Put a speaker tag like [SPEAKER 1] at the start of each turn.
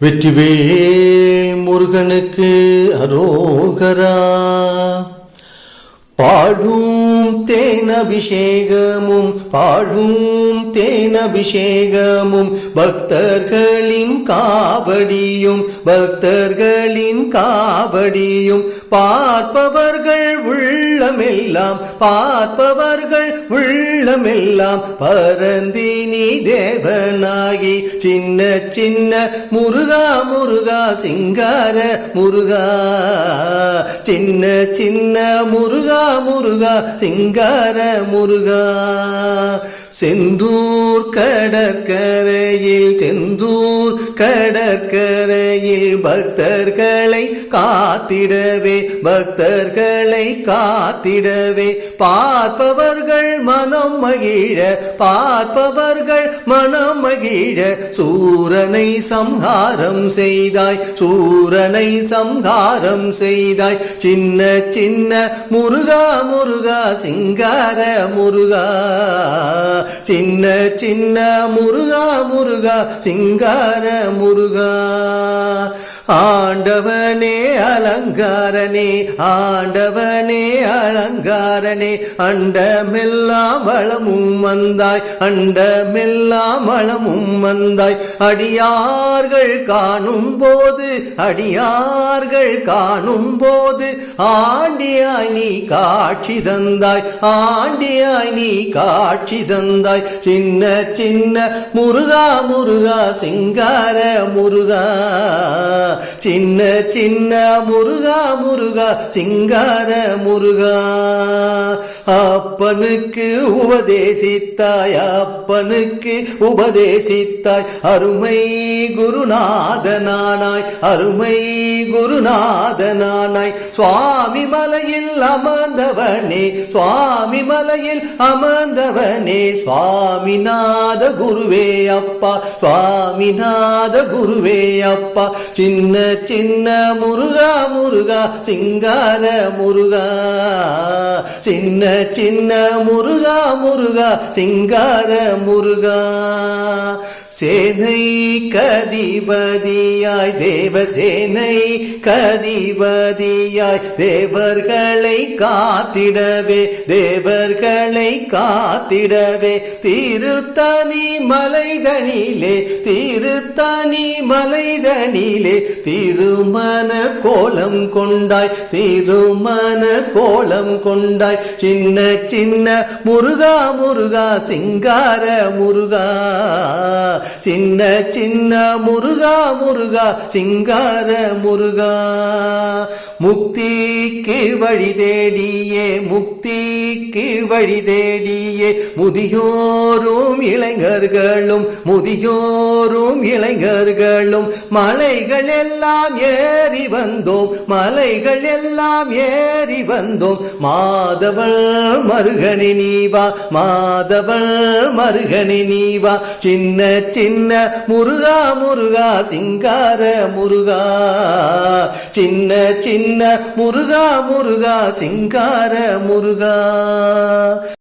[SPEAKER 1] வெற்றிவேல் முருகனுக்கு அரோகரா. பாழும் தேன் அபிஷேகமும் பாழும் தேன் அபிஷேகமும் பக்தர்களின் காவடியும் பக்தர்களின் காவடியும் பார்ப்பவர்கள் உள்ள உள்ளமெல்லாம் பார்ப்பவர்கள் உள்ளமெல்லாம் பரந்தினி தேவனாகி. சின்ன சின்ன முருகா முருகா சிங்கார முருகா. சின்ன சின்ன முருகா முருகா சிங்கார முருகா. செந்தூர் கடற்கரையில் செந்தூர் கடற்கரையில் பக்தர்களை காத்திடவே பக்தர்களை காத்திடவே. பார்ப்பவர்கள் மனம் மகிழ பார்ப்பவர்கள் மனம் மகிழ. சூரனை சம்ஹாரம் செய்தாய் சூரனை சம்ஹாரம் செய்தாய். சின்ன சின்ன முருகா முருகா சிங்கார முருகா. சின்ன சின்ன முருகா முருகா சிங்கார முருகா. ஆண்டவனே அலங்காரனே ஆண்டவனே அலங்காரனே அண்டமெல்லாம் வளமும் வந்தாய் அண்டமெல்லாம் வளமும் வந்தாய். அடியார்கள் காணும் போது அடியார்கள் காணும் போது ஆண்டியாய் நீ காட்சி தந்தாய் ஆண்டியாய் நீ காட்சி தந்தாய். சின்ன சின்ன முருகா முருகா சிங்கார முருகா. சின்ன சின்ன முருகா முருகா சிங்கார முருகா. அப்பனுக்கு உபதேசித்தாய் அப்பனுக்கு உபதேசித்தாய். அருமை குருநாதனானாய் அருமை குருநாதனானாய். சுவாமி மலையில் அமர்ந்தவனே சுவாமி மலையில் அமர்ந்தவனே சுவாமிநாத குருவே அப்பா சுவாமிநாத குருவே அப்பா. சின்ன சின்ன முருகா முருகா சிங்கார முருகா. சின்ன சின்ன முருகா முருகா சிங்கார முருகா. சேனை கதிபதியாய் தேவசேனை கதிபதியாய் தேவர்களை காத்திடவே தேவர்களை காத்திடவே. திருத்தனி மலைதனிலே திருத்தனி மலைதனிலே திருமண கோலம் கொண்டாய் திருமண கோலம் கொண்டாய். சின்ன சின்ன முருகா முருகா சிங்கார முருகா. சின்ன சின்ன முருகா முருகா சிங்கார முருகா. முக்திக்கு வழி தேடியே முக்திக்கு வழி தேடியே முதியோரும் இளைஞர்களும் முதியோரும் இளைஞர்களும் மலைகள் எல்லாம் ஏறி வந்தோம் மலைகள் எல்லாம் ஏறி வந்தோம். மாதவள் மருகனி நீவா மாதவள் மருகனி நீவா சின்ன சின்ன முருகா முருகா சிங்கார முருகா. சின்ன சின்ன முருகா முருகா சிங்கார முருகா.